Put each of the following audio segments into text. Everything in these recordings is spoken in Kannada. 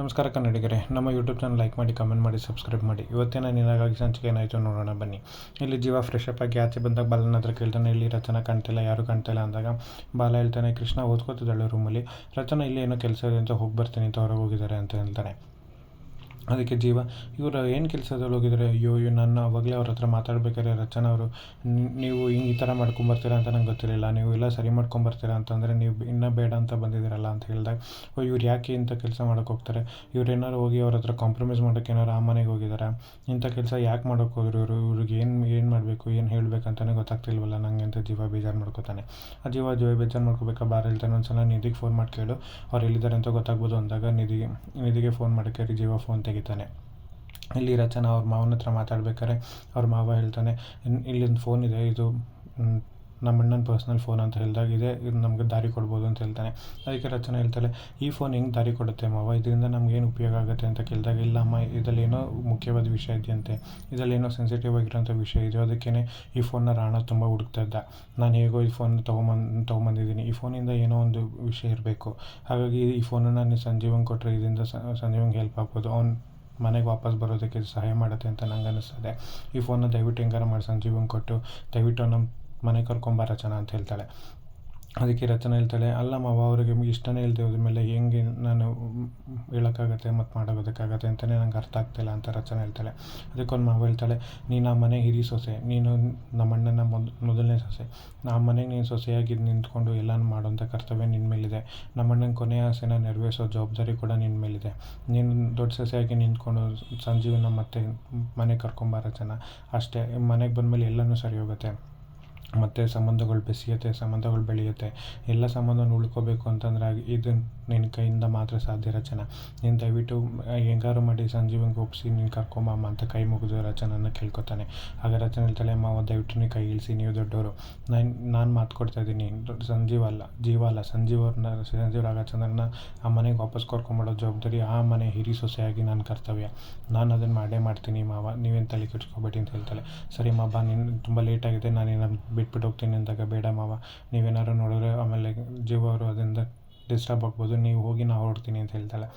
ನಮಸ್ಕಾರ ಕನ್ನಡಿಗರೇ, ನಮ್ಮ ಯೂಟ್ಯೂಬ್ ಚಾನಲ್ ಲೈಕ್ ಮಾಡಿ ಕಮೆಂಟ್ ಮಾಡಿ ಸಬ್ಸ್ಕ್ರೈಬ್ ಮಾಡಿ. ಇವತ್ತಿನ ನಿನಗಾಗಿ ಸಂಚಿಕೆ ಏನಾಯಿತು ನೋಡೋಣ, ಬನ್ನಿ. ಇಲ್ಲಿ ಜೀವ ಫ್ರೆಶ್ ಅಪ್ ಆಗಿ ಆಚೆ ಬಂದಾಗ ಬಾಲನ ಹತ್ರ ಕೇಳ್ತಾನೆ, ಇಲ್ಲಿ ರಚನಾ ಕಾಣ್ತಿಲ್ಲ, ಯಾರು ಕಾಣ್ತಿಲ್ಲ ಅಂದಾಗ ಬಾಲ ಹೇಳ್ತಾನೆ, ಕೃಷ್ಣ ಓದ್ಕೋತಿದ್ದಾಳೆ ರೂಮಲ್ಲಿ ರಚನಾ ಇಲ್ಲಿ ಏನೋ ಕೆಲಸ ಇದೆ ಅಂತ ಹೋಗಿ ಬರ್ತೀನಿ ಅಂತ ಹೊರಗೆ ಹೋಗಿದ್ದಾರೆ ಅಂತ ಹೇಳ್ತಾನೆ. ಅದಕ್ಕೆ ಜೀವ, ಇವರು ಏನು ಕೆಲಸದಲ್ಲಿ ಹೋಗಿದ್ದಾರೆ ಅಯ್ಯೋ ಅಯ್ಯೋ ನನ್ನ ಆವಾಗಲೇ ಅವ್ರ ಹತ್ರ ಮಾತಾಡ್ಬೇಕಾದ್ರೆ ರಚನಾ ಅವರು. ನೀವು ಹಿಂಗೆ ಈ ಥರ ಮಾಡ್ಕೊಂಬರ್ತೀರಾ ಅಂತ ನಂಗೆ ಗೊತ್ತಿರಲಿಲ್ಲ. ನೀವು ಎಲ್ಲ ಸರಿ ಮಾಡ್ಕೊಂಬರ್ತೀರಾ ಅಂತಂದರೆ ನೀವು ಇನ್ನೂ ಬೇಡ ಅಂತ ಬಂದಿದ್ದೀರಲ್ಲ ಅಂತ ಹೇಳಿದಾಗ, ಓ, ಇವ್ರು ಯಾಕೆ ಇಂಥ ಕೆಲಸ ಮಾಡೋಕ್ಕೆ ಹೋಗ್ತಾರೆ? ಇವ್ರು ಏನಾರು ಹೋಗಿ ಅವ್ರ ಹತ್ರ ಕಾಂಪ್ರಮೈಸ್ ಮಾಡೋಕ್ಕೆ ಏನಾರು ಆ ಮನೆಗೆ ಹೋಗಿದ್ದಾರೆ ಇಂಥ ಕೆಲಸ ಯಾಕೆ ಮಾಡೋಕ್ಕೆ ಹೋದ್ರು ಇವರು? ಇವ್ರಿಗೆ ಏನು ಏನು ಮಾಡಬೇಕು, ಏನು ಹೇಳಬೇಕಂತಲೇ ಗೊತ್ತಾಗ್ತಿಲ್ವಲ್ಲ ನನಗೆ ಅಂತ ಜೀವ ಬೇಜಾರು ಮಾಡ್ಕೋತಾನೆ. ಆ ಜೀವ ಜೀವ ಬೇಜಾರು ಮಾಡ್ಕೋಬೇಕಾ? ಬಾರ ಹೇಳ್ತಾನೆ ಒಂದು ಸಲ ನಿಧಿಗೆ ಫೋನ್ ಮಾಡಿ ಕೇಳು ಅವ್ರು ಎಲ್ಲಿದ್ದಾರೆ ಅಂತ ಗೊತ್ತಾಗ್ಬೋದು ಅಂದಾಗ ನಿಧಿಗೆ ನಿಧಿಗೆ ಫೋನ್ ಮಾಡೋಕ್ಕೆ, ಜೀವ ಫೋನ್ ತೆಗಿತಾನೆ. ಇಲ್ಲಿ ರಚನಾ ಅವ್ರ ಮಾವನ ಹತ್ರ ಮಾತಾಡ್ಬೇಕಾದ್ರೆ ಅವ್ರ ಮಾವ ಹೇಳ್ತಾನೆ ಇಲ್ಲಿಂದ ಫೋನ್ ಇದೆ, ಇದು ನಮ್ಮ ಅಣ್ಣನ ಪರ್ಸ್ನಲ್ ಫೋನ್ ಅಂತ ಹೇಳಿದಾಗ ಇದೆ, ಇದು ನಮಗೆ ದಾರಿ ಕೊಡ್ಬೋದು ಅಂತ ಹೇಳ್ತಾನೆ. ಅದಕ್ಕೆ ರಚನೆ ಹೇಳ್ತಾಳೆ, ಈ ಫೋನ್ ಹೆಂಗೆ ದಾರಿ ಕೊಡುತ್ತೆ ಮಾವ? ಇದರಿಂದ ನಮಗೇನು ಉಪಯೋಗ ಆಗುತ್ತೆ? ಅಂತ ಕೇಳಿದಾಗ, ಇಲ್ಲ ಅಮ್ಮ, ಇದರಲ್ಲಿ ಏನೋ ಮುಖ್ಯವಾದ ವಿಷಯ ಇದೆಯಂತೆ. ಇದರಲ್ಲಿ ಏನೋ ಸೆನ್ಸಿಟಿವ್ ಆಗಿರೋಂಥ ವಿಷಯ ಇದೆಯೋ ಅದಕ್ಕೇ ಈ ಫೋನ್ನ ರಾಣ ತುಂಬ ಹುಡುಕ್ತಾ ಇದ್ದ. ನಾನು ಹೇಗೋ ಈ ಫೋನ್ ತೊಗೊಂಬಂದು, ತೊಗೊಂಬಂದಿದ್ದೀನಿ. ಈ ಫೋನಿಂದ ಏನೋ ಒಂದು ವಿಷಯ ಇರಬೇಕು. ಹಾಗಾಗಿ ಈ ಫೋನನ್ನು ನಾನು ಸಂಜೀವಂಗೆ ಕೊಟ್ಟರೆ ಇದರಿಂದ ಸಂಜೀವಂಗೆ ಹೆಲ್ಪ್ ಆಗ್ಬೋದು. ಅವ್ನು ಮನೆಗೆ ವಾಪಸ್ ಬರೋದಕ್ಕೆ ಸಹಾಯ ಮಾಡುತ್ತೆ ಅಂತ ನಂಗೆ ಅನ್ನಿಸ್ತದೆ ಈ ಫೋನ್ನ ದಯವಿಟ್ಟು ಹೆಂಗಾರ ಮಾಡಿ ಜೀವನ ಕೊಟ್ಟು ದಯವಿಟ್ಟು ನಮ್ಮ ಮನೆಗೆ ಕರ್ಕೊಂಬಾರ ಚೆನ್ನ ಅಂತ ಹೇಳ್ತಾಳೆ. ಅದಕ್ಕೆ ರಚನೆ ಹೇಳ್ತಾಳೆ, ಅಲ್ಲ ಮಾವ, ಅವರಿಗೆ ಇಷ್ಟನೇ ಇಲ್ಲದೆ ಹೋದ್ಮೇಲೆ ಹೆಂಗೆ ನಾನು ಹೇಳೋಕ್ಕಾಗತ್ತೆ ಮತ್ತು ಮಾಡೋದಕ್ಕಾಗತ್ತೆ ಅಂತಲೇ ನಂಗೆ ಅರ್ಥ ಆಗ್ತಿಲ್ಲ ಅಂತ ರಚನೆ ಹೇಳ್ತಾಳೆ. ಅದಕ್ಕೊಂದು ಮಾವ ಹೇಳ್ತಾಳೆ, ನೀನು ಆ ಮನೆ ಹಿರಿ ಸೊಸೆ, ನೀನು ನಮ್ಮಣ್ಣನ ಮೊದ್, ಮೊದಲನೇ ಸೊಸೆ. ಆ ಮನೆಗೆ ನೀನು ಸೊಸೆಯಾಗಿ ನಿಂತ್ಕೊಂಡು ಎಲ್ಲನೂ ಮಾಡೋಂಥ ಕರ್ತವ್ಯ ನಿನ್ನ ಮೇಲಿದೆ. ನಮ್ಮ ಅಣ್ಣನ ಕೊನೆಯ ಆಸೆನ ನೆರವೇರಿಸೋ ಜವಾಬ್ದಾರಿ ಕೂಡ ನಿನ್ನ ಮೇಲಿದೆ. ನೀನು ದೊಡ್ಡ ಸೊಸೆಯಾಗಿ ನಿಂತ್ಕೊಂಡು ಸಂಜೀವನ ಮತ್ತೆ ಮನೆಗೆ ಕರ್ಕೊಂಬಾರ ಜನ ಅಷ್ಟೇ, ಮನೆಗೆ ಬಂದಮೇಲೆ ಎಲ್ಲನೂ ಸರಿ ಹೋಗುತ್ತೆ. ಮತ್ತು ಸಂಬಂಧಗಳು ಬೆಸೆಯುತ್ತೆ ಸಂಬಂಧಗಳು ಬೆಳೆಯುತ್ತೆ ಎಲ್ಲ ಸಂಬಂಧವನ್ನು ಉಳ್ಕೊಬೇಕು ಅಂತಂದರೆ ಇದು ನಿನ್ನ ಕೈಯಿಂದ ಮಾತ್ರ ಸಾಧ್ಯ ರಚನಾ. ನೀನು ದಯವಿಟ್ಟು ಹೆಂಗಾರು ಮಾಡಿ ಸಂಜೀವಂಗೆ ಒಪ್ಪಿಸಿ ನೀನು ಕರ್ಕೊಂಬಮ್ಮ ಅಂತ ಕೈ ಮುಗಿದು ರಚನನ್ನು ಕೇಳ್ಕೊತಾನೆ. ಆಗ ರಚನೆ ಹೇಳ್ತಾಳೆ ಮಾವ ದಯವಿಟ್ಟು ನೀವು ಕೈ ಇಳಿಸಿ, ನೀವು ದೊಡ್ಡವರು ನಾನು ನಾನು ಮಾತು ಕೊಡ್ತಾ ಇದ್ದೀನಿ. ಸಂಜೀವ ಅಲ್ಲ, ಜೀವ ಅಲ್ಲ, ಸಂಜೀವ್ ಅವ್ರನ್ನ ಸಂಜೀವ್ ರಾಘಚಂದ್ರನ ಆ ಮನೆಗೆ ವಾಪಸ್ ಕರ್ಕೊಂಬರೋ ಜವಾಬ್ದಾರಿ ಆ ಮನೆ ಹಿರಿ ಸೊಸೆಯಾಗಿ ನನ್ನ ಕರ್ತವ್ಯ. ನಾನು ಅದನ್ನು ಮಾಡೇ ಮಾಡ್ತೀನಿ ಮಾವ, ನೀವೇನು ತಲೆ ಕೆಡ್ಸ್ಕೊಬೇಡಿ ಅಂತ ಹೇಳ್ತಾಳೆ. ಸರಿ ಮಾವ, ನೀನು ತುಂಬ ಲೇಟಾಗಿದೆ ನಾನು ಬಿಟ್ಬಿಟ್ಟು ಹೋಗ್ತೀನಿ ಅಂದಾಗ ಬೇಡ ಮಾವ. ನೀವೇನಾದ್ರು ನೋಡಿದ್ರೆ ಆಮೇಲೆ ಜೀವ ಅವರು ಅದರಿಂದ ಡಿಸ್ಟರ್ಬ್ ಆಗ್ಬೋದು ನೀವು ಹೋಗಿ ನಾ ಹೊರಡ್ತೀನಿ ಅಂತ ಹೇಳ್ತಾಳೆ.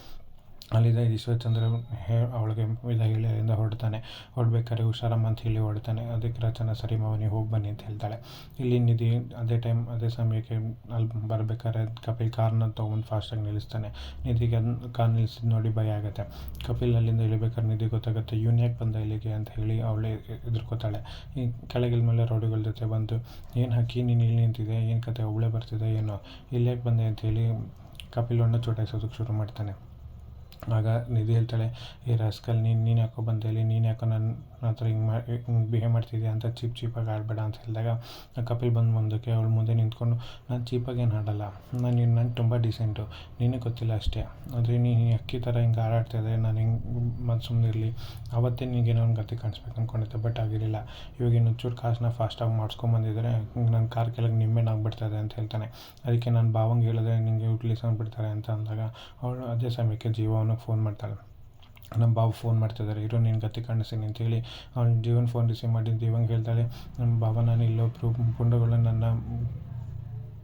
ಅಲ್ಲಿಂದ ಈಶ್ವರಚಂದ್ರ ಹೇ, ಅವಳಿಗೆ ಅಲ್ಲಿಂದ ಹೊರಡ್ತಾನೆ. ಹೊರಡ್ಬೇಕಾದ್ರೆ ಹುಷಾರಮ್ಮ ಅಂತ ಹೇಳಿ ಹೊರಡ್ತಾನೆ. ಅದಕ್ಕೆ ರಚನಾ ಸರಿ ಮಾವ ಹೋಗಿ ಬನ್ನಿ ಅಂತ ಹೇಳ್ತಾಳೆ. ಇಲ್ಲಿ ನಿಧಿ ಅದೇ ಟೈಮ್, ಅದೇ ಸಮಯಕ್ಕೆ ಅಲ್ಲಿ ಬರ್ಬೇಕಾದ್ರೆ ಕಪಿಲ್ ಕಾರ್ನ ತೊಗೊಂಡು ಫಾಸ್ಟಾಗಿ ನಿಲ್ಲಿಸ್ತಾನೆ. ನಿಧಿಗೆ ಕಾರ್ ನಿಲ್ಲಿಸಿದ್ದು ನೋಡಿ ಭಯ ಆಗುತ್ತೆ. ಕಪಿಲ್ ಅಲ್ಲಿಂದ ಇಳಿಬೇಕಾದ್ರೆ ನಿಧಿ ಗೊತ್ತಾಗುತ್ತೆ, ಇವ್ನು ಯಾಕೆ ಬಂದ ಇಲ್ಲಿಗೆ? ಅಂತ ಹೇಳಿ ಅವಳೇ ಎದುರ್ಕೋತಾಳೆ. ಈ ಕೆಳಗಿಲ್ ಮೇಲೆ ರೌಡಿಗಳ ಜೊತೆ ಬಂದು, ಏನು ಹಾಕಿ ನೀನು ಇಲ್ಲಿ ನಿಂತಿದೆ ಏನು ಕತೆ? ಅವಳೇ ಬರ್ತಿದೆ ಏನೋ? ಇಲ್ಲಿ ಯಾಕೆ ಬಂದೆ? ಅಂತ ಹೇಳಿ ಕಪಿಲ್ ಅವನ್ನ ಚೋಟಾಯಿಸೋದಕ್ಕೆ ಶುರು ಮಾಡ್ತಾನೆ. ಆಗ ನಿಧಿ ಹೇಳ್ತಾಳೆ ಈ ರಸ್ಕಲ್, ನೀನು ನೀನು ಯಾಕೋ ಬಂದೆ ಇಲ್ಲಿ? ನೀನು ಯಾಕೋ ನನ್ನ ಹತ್ರ ಹಿಂಗೆ ಮಾ, ಹಿಂಗೆ ಬಿಹೇವ್ ಮಾಡ್ತಿದ್ಯಾ ಅಂತ ಚೀಪ್ ಚೀಪಾಗಿ ಆಡಬೇಡ ಅಂತ ಹೇಳಿದಾಗ ಕಪಿಲ್ ಬಂದು ಮುಂದಕ್ಕೆ ಅವಳು ಮುಂದೆ ನಿಂತ್ಕೊಂಡು, ನಾನು ಚೀಪಾಗಿ ಏನು ಆಡಲ್ಲ ನಾನು ನೀನು, ನಾನು ತುಂಬ ಡಿಸೆಂಟು ನಿನಗೆ ಗೊತ್ತಿಲ್ಲ ಅಷ್ಟೇ. ಆದರೆ ನೀನು ಅಕ್ಕಿ ಥರ ಹಿಂಗೆ ಹಾರಾಡ್ತಾ ಇದ್ದರೆ ನಾನು ಹಿಂಗೆ ಮತ್ತು ಸುಮ್ಮನೆ ಇರಲಿ. ಅವತ್ತೇ ನಿನಗೇನೋ ಒಂದು ಗತಿ ಕಾಣಿಸ್ಬೇಕು ಅಂದ್ಕೊಂಡಿದ್ದೆ ಬಟ್ ಆಗಿರಲಿಲ್ಲ. ಇವಾಗ ಇನ್ನೊಂಚೂರು ಚೂರು ಕಾಸನ್ನ ಫಾಸ್ಟಾಗಿ ಮಾಡಿಸ್ಕೊಂಬಂದಿದ್ರೆ ನನ್ನ ಕಾರ್ ಕೆಳಗೆ ನಿಮ್ಮೇನು ಆಗ್ಬಿಡ್ತಾಯಿದೆ ಅಂತ ಹೇಳ್ತಾನೆ. ಅದಕ್ಕೆ ನಾನು ಭಾವಂಗೆ ಹೇಳಿದ್ರೆ ನಿಂಗೆ ಯುಟಿಲೈಸ್ ಆಗಿಬಿಡ್ತಾರೆ ಅಂತ ಅಂದಾಗ, ಅವಳು ಅದೇ ಸಮಯಕ್ಕೆ ಜೀವವನ್ನು ಫೋನ್ ಮಾಡ್ತಾಳೆ. ನಮ್ಮ ಬಾವು ಫೋನ್ ಮಾಡ್ತಿದ್ದಾರೆ ಇರೋ ನಿನ್ನ ಗತಿ ಕಾಣಿಸ್ತೀನಿ ಅಂತೇಳಿ ಅವ್ನು ಜೀವನ್ ಫೋನ್ ರಿಸೀವ್ ಮಾಡಿ ಜೀವಂಗೆ ಹೇಳ್ತಾಳೆ. ನಮ್ಮ ಬಾಬಾ, ನಾನು ಇಲ್ಲೊಬ್ಬರು ಪುಂಡಗಳು ನನ್ನ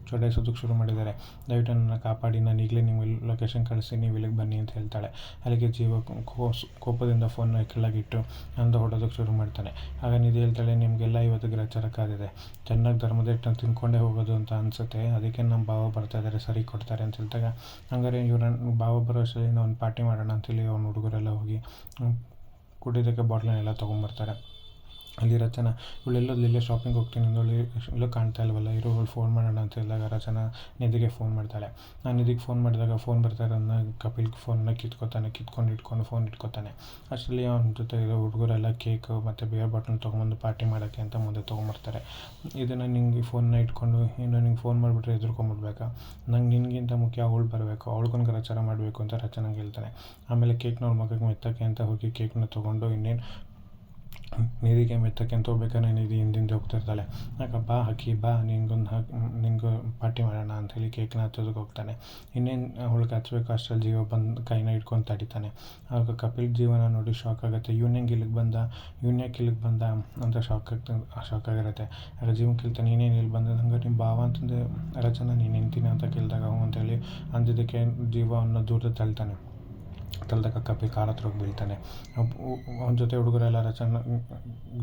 ಚೊಡಾಯಿಸೋದಕ್ಕೆ ಶುರು ಮಾಡಿದ್ದಾರೆ. ದಯವಿಟ್ಟು ನನ್ನನ್ನು ಕಾಪಾಡಿ, ನಾನು ಈಗಲೇ ನಿಮಗೆ ಲೊಕೇಶನ್ ಕಳಿಸಿ, ನೀವು ಇಲ್ಲಿಗೆ ಬನ್ನಿ ಅಂತ ಹೇಳ್ತಾಳೆ. ಅಲ್ಲಿಗೆ ಜೀವ ಕೋಪದಿಂದ ಫೋನ್ನ ಕೆಳಗಿಟ್ಟು ನಂದು ಹೊಡೋದಕ್ಕೆ ಶುರು ಮಾಡ್ತಾನೆ. ಆಗ ನಿಧಿ ಹೇಳ್ತಾಳೆ, ನಿಮಗೆಲ್ಲ ಇವತ್ತು ಗ್ರಹಚಾರ ಕಾದಿದೆ. ಚೆನ್ನಾಗಿ ಹಿಟ್ಟನ್ನು ತಿನ್ಕೊಂಡೇ ಹೋಗೋದು ಅಂತ ಅನಿಸುತ್ತೆ. ಅದಕ್ಕೆ ನಮ್ಮ ಭಾವ ಬರ್ತಾ ಇದ್ದಾರೆ, ಸರಿ ಕೊಡ್ತಾರೆ ಅಂತ ಹೇಳಿದಾಗ ಹಂಗಾರೆ ಇವ್ರ ಭಾವ ಬರೋ ಅಷ್ಟರಲ್ಲಿ ಒಂದು ಪಾರ್ಟಿ ಮಾಡೋಣ ಅಂತೇಳಿ ಅವ್ನ ಹುಡುಗರೆಲ್ಲ ಹೋಗಿ ಕುಡಿಯೋದಕ್ಕೆ ಬಾಟ್ಲನ್ನೆಲ್ಲ ತೊಗೊಂಬರ್ತಾರೆ. ಅಲ್ಲಿ ರಚನಾ, ಇವಳೆಲ್ಲೋ ಇಲ್ಲೇ ಶಾಪಿಂಗ್ ಹೋಗ್ತೀನಿ ಅಂದವಳು ಎಲ್ಲೂ ಕಾಣ್ತಾ ಇಲ್ವಲ್ಲ, ಇರೋ ಫೋನ್ ಮಾಡೋಣ ಅಂತ ಹೇಳಿದಾಗ ರಚನ ನಿಧಿಗೆ ಫೋನ್ ಮಾಡ್ತಾಳೆ. ನಾನು ನಿಧಿಗೆ ಫೋನ್ ಮಾಡಿದಾಗ ಫೋನ್ ಬರ್ತಾ ಇರೋದನ್ನ ಕಪಿಲ್ ಫೋನ್ನ ಕಿತ್ಕೋತಾನೆ, ಕಿತ್ಕೊಂಡು ಇಟ್ಕೊಂಡು ಫೋನ್ ಇಟ್ಕೊತಾನೆ. ಅಷ್ಟರಲ್ಲಿ ಅವನ ಜೊತೆ ಇರೋ ಹುಡುಗರೆಲ್ಲ ಕೇಕ್ ಮತ್ತು ಬಿಯರ್ ಬಾಟಲ್ ತೊಗೊಂಬಂದು ಪಾರ್ಟಿ ಮಾಡೋಕ್ಕೆ ಅಂತ ಮುಂದೆ ತೊಗೊಂಬರ್ತಾರೆ. ಇದನ್ನು ನಿಂಗೆ ಫೋನ್ನ ಇಟ್ಕೊಂಡು, ಇನ್ನು ನಿಂಗೆ ಫೋನ್ ಮಾಡಿಬಿಟ್ರೆ ಎದುರ್ಕೊಂಬಿಡ್ಬೇಕಾ ನಂಗೆ ನಿನಗಿಂತ ಮುಖ್ಯ ಅವಳು ಬರಬೇಕು ಅವಳಿಗೊಂದು ರಚನೆ ಮಾಡಬೇಕು ಅಂತ ರಚನಾಗಿ ಹೇಳ್ತಾನೆ. ಆಮೇಲೆ ಕೇಕ್ನ ಅವ್ಳ ಮಗಗೆ ಮೆತ್ತಕ್ಕೆ ಅಂತ ಹೋಗಿ ಕೇಕ್ನ ತೊಗೊಂಡು ಇನ್ನೇನು ನಿಧಿಗೆ ಮೆತ್ತಕ್ಕೆ ಅಂತ ಹೋಗ್ಬೇಕಾದ್ರೆ ನಿಧಿ ಹಿಂದಿಂದೆ ಹೋಗ್ತಿರ್ತಾಳೆ ಆಗ ಬಾ ಹಕ್ಕಿ ಬಾ ನಿಂಗೊಂದು ಹಾಕಿ ನಿನ್ಗೂ ಪಾರ್ಟಿ ಮಾಡೋಣ ಅಂಥೇಳಿ ಕೇಕ್ನ ಹಚ್ಚೋದಕ್ಕೆ ಹೋಗ್ತಾನೆ. ಇನ್ನೇನು ಅವಳಿಗೆ ಹಚ್ಬೇಕು ಅಷ್ಟರಲ್ಲಿ ಜೀವ ಬಂದು ಕೈನ ಇಟ್ಕೊಂಡು ತಡಿತಾನೆ. ಆಗ ಕಪಿಲ್ ಜೀವನ ನೋಡಿ ಶಾಕ್ ಆಗುತ್ತೆ. ಇವ್ನು ಹೆಂಗೆ ಇಲ್ಲಿಗೆ ಬಂದ? ಇವ್ನು ಯಾಕೆ ಇಲ್ಲಿಗೆ ಬಂದ ಅಂತ ಶಾಕ್ ಆಗ್ತಾ ಶಾಕ್ ಆಗಿರುತ್ತೆ. ಆಗ ಜೀವನ ಕೇಳ್ತಾನೆ ಇನ್ನೇನು ಇಲ್ಲಿ ಬಂದ ಹಂಗಾರೆ ನಿಮ್ಮ ಭಾವ ಅಂತಂದು ರಚನಾ ನೀನು ನಿಂತೀನಿ ಅಂತ ಕೇಳಿದಾಗ ಹ್ಞೂ ಅಂತೇಳಿ ಅಂದಿದ್ದಕ್ಕೆ ಜೀವ ಅವನ್ನ ದೂರ ತಳ್ತಾನೆ. ತಲೆದಾಗ ಕಪ್ಪಿ ಕಾರ್ ಹತ್ರ ಹೋಗಿ ಬೀಳ್ತಾನೆ ಅವನ ಜೊತೆ ಹುಡುಗರೆಲ್ಲ ಚೆನ್ನಾಗಿ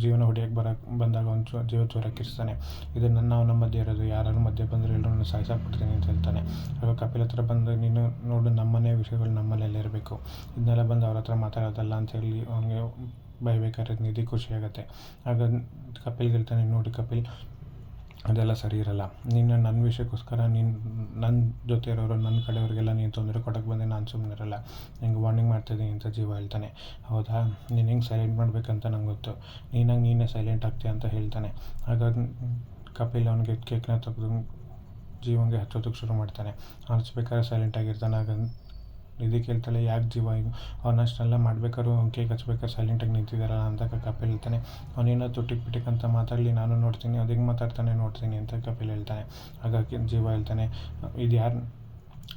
ಜೀವನ ಹೊಡಿಯೋಕ್ಕೆ ಬರೋಕ್ಕೆ ಬಂದಾಗ ಒಂದು ಚ ಜೀವ ಚೂರ ಕಿರ್ಚ್ತಾನೆ ಇದು ನನ್ನ, ಅವನ ಮಧ್ಯೆ ಇರೋದು, ಯಾರಾದ್ರು ಮಧ್ಯೆ ಬಂದರೆ ಎಲ್ಲರನ್ನೂ ಸಾಯಿಸಾಕ್ಬಿಡ್ತೀನಿ ಅಂತ ಹೇಳ್ತಾನೆ. ಆಗ ಕಪಿಲ್ ಹತ್ರ ಬಂದು, ನೀನು ನೋಡು ನಮ್ಮನೆ ವಿಷಯಗಳು ನಮ್ಮಲ್ಲೆಲ್ಲ ಇರಬೇಕು. ಇದನ್ನೆಲ್ಲ ಬಂದು ಅವ್ರ ಹತ್ರ ಮಾತಾಡೋದಲ್ಲ ಅಂತೇಳಿ ಅವನಿಗೆ ಬೈಬೇಕಾದ್ರೆ ನಿಧಿ ಖುಷಿಯಾಗತ್ತೆ ಆಗ ಕಪಿಲ್ಗೆ ಹೇಳ್ತಾನೆ ನೋಡಿ ಕಪಿಲ್ ಅದೆಲ್ಲ ಸರಿ ಇರಲ್ಲ. ನೀನು ನನ್ನ ವಿಷಯಕ್ಕೋಸ್ಕರ ನೀನು ನನ್ನ ಜೊತೆ ಇರೋರು ನನ್ನ ಕಡೆಯವ್ರಿಗೆಲ್ಲ ನೀನು ತೊಂದರೆ ಕೊಡೋಕ್ಕೆ ಬಂದೆ, ನಾನು ಸುಮ್ಮನೆ ಇರಲ್ಲ. ನಿಂಗೆ ವಾರ್ನಿಂಗ್ ಮಾಡ್ತಾಯಿದ್ದೀನಿ ಅಂತ ಜೀವ ಹೇಳ್ತಾನೆ. ಹೌದಾ? ನೀನು ಹೆಂಗೆ ಸೈಲೆಂಟ್ ಮಾಡಬೇಕಂತ ನಂಗೆ ಗೊತ್ತು. ನೀನಾಗಿ ನೀನೇ ಸೈಲೆಂಟ್ ಆಗ್ತೀಯ ಅಂತ ಹೇಳ್ತಾನೆ. ಹಾಗಾಗಿ ಕಪಿಲ್ ಅವನಿಗೆ ಕೇಕ್ನ ತೆಗೆದು ಜೀವನಿಗೆ ಹಚ್ಚೋದಕ್ಕೆ ಶುರು ಮಾಡ್ತಾನೆ. ಹಚ್ಬೇಕಾದ್ರೆ ಸೈಲೆಂಟ್ ಆಗಿರ್ತಾನೆ. ಆಗ ನಿಧಿ ಕೇಳ್ತಾಳೆ, ಯಾಕೆ ಜೀವ ಹಿಂಗೆ ಅವ್ನು ಅಷ್ಟೆಲ್ಲ ಮಾಡ್ಬೇಕಾದ್ರು ಕೇಕ್ ಹಚ್ಬೇಕಾದ್ರೆ ಸೈಲೆಂಟಾಗಿ ನಿಂತಿದ್ದಾರಲ್ಲ ಅಂತ ಕಪಿಲ್ ಹೇಳ್ತಾನೆ. ಅವನೇನೋ ತುಟಿಕ್ ಪಿಟಿಕ್ ಅಂತ ಮಾತಾಡಲಿ, ನಾನು ನೋಡ್ತೀನಿ ಅದಕ್ಕೆ ಮಾತಾಡ್ತಾನೆ, ನೋಡ್ತೀನಿ ಅಂತ ಕಪಿಲ್ ಹೇಳ್ತಾನೆ. ಹಾಗಾಗಿ ಜೀವ ಹೇಳ್ತಾನೆ, ಇದು ಯಾರು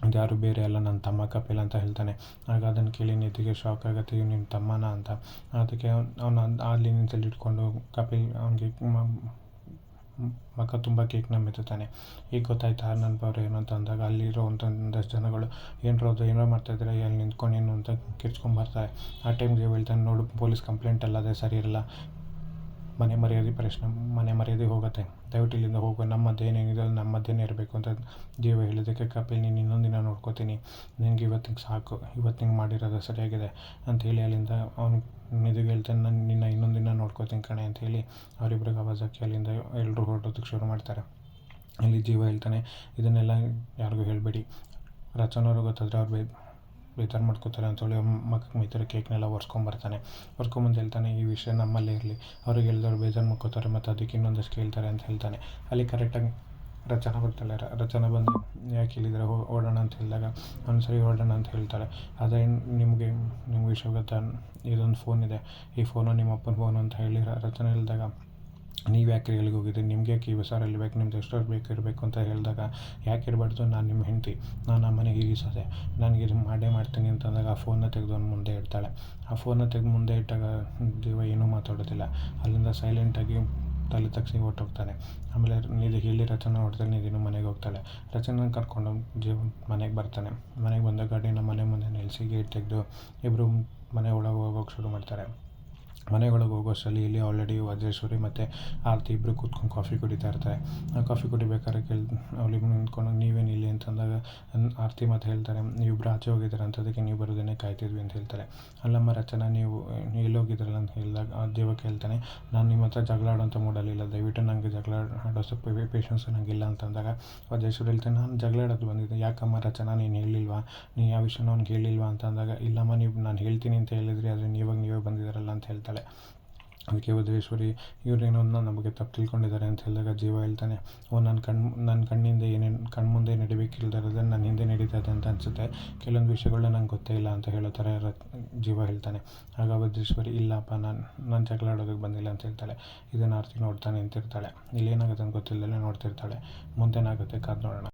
ಇದು ಯಾರು ಬೇರೆ ಅಲ್ಲ ನನ್ನ ತಮ್ಮ ಕಪಿಲ್ ಅಂತ ಹೇಳ್ತಾನೆ. ಆಗ ಅದನ್ನು ಕೇಳಿ ನಿಧಿಗೆ ಶಾಕ್ ಆಗುತ್ತೆ, ಇವ್ನು ನಿಮ್ಮ ತಮ್ಮನ ಅಂತ. ಅದಕ್ಕೆ ಅವ್ನು ಅಲ್ಲಿ ನಿಂತಲ್ಲಿ ಇಟ್ಕೊಂಡು ಕಪಿಲ್ ಅವನಿಗೆ ಮಗ ತುಂಬ ಕೇಕ್ನ ಮೆತ್ತುತ್ತಾನೆ. ಈಗ ಗೊತ್ತಾಯ್ತಾ ನನ್ನ ಪವರ್ ಏನು ಅಂತ ಅಂದಾಗ ಅಲ್ಲಿರೋ ಒಂದಷ್ಟು ಜನಗಳು, ಏನರೋ ಅದು ಏನೋ ಮಾಡ್ತಾಯಿದ್ರೆ ಅಲ್ಲಿ ನಿಂತ್ಕೊಂಡು ಏನು ಅಂತ ಕಿರ್ಚ್ಕೊಂಬರ್ತಾರೆ ಆ ಟೈಮ್ಗೆ ಹೇಳ್ತಾನೆ ನೋಡು, ಪೊಲೀಸ್ ಕಂಪ್ಲೇಂಟ್ ಅಲ್ಲದೆ ಸರಿ ಇರಲ್ಲ. ಮನೆ ಮರ್ಯಾದೆ ಪ್ರಶ್ನೆ, ಮನೆ ಮರ್ಯಾದೆ ಹೋಗುತ್ತೆ. ದಯವಿಟ್ಟು ಇಲ್ಲಿಂದ ಹೋಗು, ನಮ್ಮ ಮಧ್ಯೆ ಏನೇನಿದೆ ನಮ್ಮ ಮಧ್ಯೆನೇ ಇರಬೇಕು ಅಂತ ಜೀವ ಹೇಳಿದ್ದಕ್ಕೆ ಕಪಿಲ್, ನೀನು ಇನ್ನೊಂದು ದಿನ ನೋಡ್ಕೋತೀನಿ. ನಿನಗೆ ಇವತ್ತಿಗೆ ಸಾಕು ಇವತ್ತು ನಿಂಗೆ ಮಾಡಿರೋದು ಸರಿಯಾಗಿದೆ ಅಂತ ಹೇಳಿ ಅಲ್ಲಿಂದ ಅವನು ನಿಧಿಗೆ ಹೇಳ್ತಾನೆ, ನಾನು ನಿನ್ನ ಇನ್ನೊಂದು ದಿನ ನೋಡ್ಕೋತೀನಿ ಕಣೆ ಅಂತ ಹೇಳಿ ಅವರಿಬ್ರಿಗೆ ಹಾಕಿ ಅಲ್ಲಿಂದ ಎಲ್ಲರೂ ಹೊರಡೋದಕ್ಕೆ ಶುರು ಮಾಡ್ತಾರೆ. ಅಲ್ಲಿ ಜೀವ ಹೇಳ್ತಾನೆ, ಇದನ್ನೆಲ್ಲ ಯಾರಿಗೂ ಹೇಳಬೇಡಿ. ರಚನವ್ರಿಗೆ ಗೊತ್ತಾದರೆ ಅವ್ರು ಬೇ, ಬೇಜಾರು ಮಾಡ್ಕೋತಾರೆ ಅಂತೇಳಿ ಮಕ್ಕಳು ಮೈತಾರೆ ಕೇಕ್ನೆಲ್ಲ ಒರ್ಸ್ಕೊಂಬರ್ತಾನೆ. ಒರ್ಸ್ಕೊಂಬಂದು ಹೇಳ್ತಾನೆ, ಈ ವಿಷಯ ನಮ್ಮಲ್ಲೇ ಇರಲಿ. ಅವ್ರಿಗೆ ಹೇಳಿದವ್ರು ಬೇಜಾರು ಮಾಡ್ಕೋತಾರೆ, ಮತ್ತು ಅದಕ್ಕೆ ಇನ್ನೊಂದಷ್ಟು ಕೇಳ್ತಾರೆ ಅಂತ ಹೇಳ್ತಾನೆ. ಅಲ್ಲಿ ಕರೆಕ್ಟಾಗಿ ರಚನಾ ಬರ್ತಾಳೆ. ರಚನಾ ಬಂದು ಯಾಕೆ ಹೇಳಿದರೆ ಓಡೋಣ ಅಂತ ಹೇಳಿದಾಗ ಒಂದು ಸರಿ ಹೊರಡೋಣ ಅಂತ ಹೇಳ್ತಾಳೆ ಅದೇ ನಿಮಗೆ, ನಿಮ್ಗೆ ವಿಷಯ ಇದೊಂದು ಫೋನ್ ಇದೆ. ಈ ಫೋನು ನಿಮ್ಮ ಅಪ್ಪನ ಫೋನು ಅಂತ ಹೇಳಿ ರಚನೆ ಹೇಳಿದಾಗ, ನೀವು ಯಾಕೆ ಎಲ್ಲಿಗೆ ಹೋಗಿದ್ದೀರಿ? ನಿಮಗೆ ಯಾಕೆ ಈ ವಿಚಾರಲ್ಲಿ ಬೇಕು? ನಿಮ್ದು ಎಷ್ಟೊತ್ತು ಬೇಕು ಇರಬೇಕು? ಅಂತ ಹೇಳಿದಾಗ, ಯಾಕೆ ಇರಬಾರ್ದು? ನಾನು ನಿಮ್ಮ ಹೆಂಡತಿ. ನಾನು ಆ ಮನೆಗೆ ಇರಿಸೋದೆ ನನಗೆ ಇದು ಮಾಡೇ ಮಾಡ್ತೀನಿ ಅಂತಂದಾಗ ಆ ಫೋನ್ನ ತೆಗೆದು ಒಂದು ಮುಂದೆ ಇಡ್ತಾಳೆ. ಆ ಫೋನ್ನ ತೆಗೆದು ಮುಂದೆ ಇಟ್ಟಾಗ ದೇವ ಏನೂ ಮಾತಾಡೋದಿಲ್ಲ. ಅಲ್ಲಿಂದ ಸೈಲೆಂಟಾಗಿ ತಲೆ ತಗ್ಸಿ ಹೊರ್ಟೋಗ್ತಾನೆ. ಆಮೇಲೆ ನಿಧಿ ಹೇಳಿ ರಚನೆ ನೋಡ್ತಾಳೆ ನಿಧಿನು ಮನೆಗೆ ಹೋಗ್ತಾಳೆ. ರಚನಾ ಕರ್ಕೊಂಡು ಜೀವ ಮನೆಗೆ ಬರ್ತಾನೆ. ಮನೆಗೆ ಬಂದ ಗಾಡಿನ ಮನೆ ಮುಂದೆ ನಿಲ್ಲಿಸಿ ಗೇಟ್ ತೆಗೆದು ಇಬ್ಬರು ಮನೆ ಒಳಗೆ ಹೋಗೋಕೆ ಶುರು ಮಾಡ್ತಾರೆ. ಮನೆಯೊಳಗೆ ಹೋಗೋ ಅಷ್ಟರಲ್ಲಿ ಇಲ್ಲಿ ಆಲ್ರೆಡಿ ವಜ್ರೇಶ್ವರಿ ಮತ್ತು ಆರತಿ ಇಬ್ಬರು ಕೂತ್ಕೊಂಡು ಕಾಫಿ ಕುಡಿತಾ ಇರ್ತಾರೆ. ಕಾಫಿ ಕುಡಿಬೇಕಾದ್ರೆ ಕೇಳಿ ಅವ್ಳಿಗೆ ನಿಂತ್ಕೊಂಡು ನೀವೇನು ಇಲ್ಲಿ ಅಂತಂದಾಗ ಆರತಿ ಮತ್ತು ಹೇಳ್ತಾರೆ ನೀವಿಬ್ಬರು ಆಚೆ ಹೋಗಿದ್ದಾರೆ ಅಂತದಕ್ಕೆ ನೀವು ಬರೋದನ್ನೇ ಕಾಯ್ತಿದ್ವಿ ಅಂತ ಹೇಳ್ತಾರೆ. ಅಲ್ಲಮ್ಮ ರಚನಾ, ನೀವು ಎಲ್ಲಿ ಹೋಗಿದ್ರಲ್ಲ ಅಂತ ಹೇಳಿದಾಗ, ಆ ದೇವಕ್ಕೆ ಹೇಳ್ತಾನೆ ನಾನು ನಿಮ್ಮ ಹತ್ರ ಜಗಳ ಆಡೋಂಥ ಮೂಡಲ್ಲಿಲ್ಲ ದಯವಿಟ್ಟು ನನಗೆ ಜಗಳ ಆಡೋ ಸ್ವಲ್ಪ ಪೇಷನ್ಸ್ ನನಗಿಲ್ಲ ಅಂತಂದಾಗ ವಜ್ರೇಶ್ವರಿ ಹೇಳ್ತಾನೆ, ನಾನು ಜಗಳ ಆಡೋದು ಬಂದಿದ್ದೆ, ಯಾಕಮ್ಮ ರಚನಾ, ನೀನು ಹೇಳಿಲ್ವಾ? ನೀ ಯಾವ ವಿಷಯನೂ ಅವ್ನಿಗೆ ಹೇಳಿಲ್ವಾ? ಅಂತಂದಾಗ, ಇಲ್ಲಮ್ಮ, ನೀವು, ನಾನು ಹೇಳ್ತೀನಿ ಅಂತ ಹೇಳಿದ್ರಿ, ಆದರೆ ನೀವಾಗ ನೀವೇ ಬಂದಿದ್ದಾರಲ್ಲ ಅಂತ ಹೇಳ್ತಾಳೆ. ಅದಕ್ಕೆ ವಜ್ರೇಶ್ವರಿ ಇವರೇನೋ ನಮಗೆ ತಪ್ಪು ತಿಳ್ಕೊಂಡಿದ್ದಾರೆ ಅಂತ ಹೇಳಿದಾಗ ಜೀವ ಹೇಳ್ತಾನೆ, ಓ ನನ್ನ ಕಣ್ಣು ನನ್ನ ಕಣ್ಣಿಂದ ಏನೇನು ಕಣ್ಮುಂದೆ ನಡಿಬೇಕಿಲ್ದಿರೋದನ್ನು ನನ್ನ ಹಿಂದೆ ನಡೀತದೆ ಅಂತ ಅನಿಸುತ್ತೆ. ಕೆಲವೊಂದು ವಿಷಯಗಳನ್ನ ನಂಗೆ ಗೊತ್ತೇ ಇಲ್ಲ ಅಂತ ಹೇಳೋ ಥರ ಜೀವ ಹೇಳ್ತಾನೆ. ಆಗ ಭದ್ರೇಶ್ವರಿ ಇಲ್ಲಪ್ಪ, ನಾನು ನಾನು ಜಗಳ ಆಡೋದಕ್ಕೆ ಬಂದಿಲ್ಲ ಅಂತ ಹೇಳ್ತಾಳೆ. ಇದನ್ನು ಆರ್ತಿ ನೋಡ್ತಾ ನಿಂತಿರ್ತಾಳೆ ಇಲ್ಲೇನಾಗುತ್ತೆ ಅಂತ ಗೊತ್ತಿಲ್ಲದೆ ನೋಡ್ತಿರ್ತಾಳೆ. ಮುಂದೇನಾಗುತ್ತೆ ಕಾದು ನೋಡೋಣ.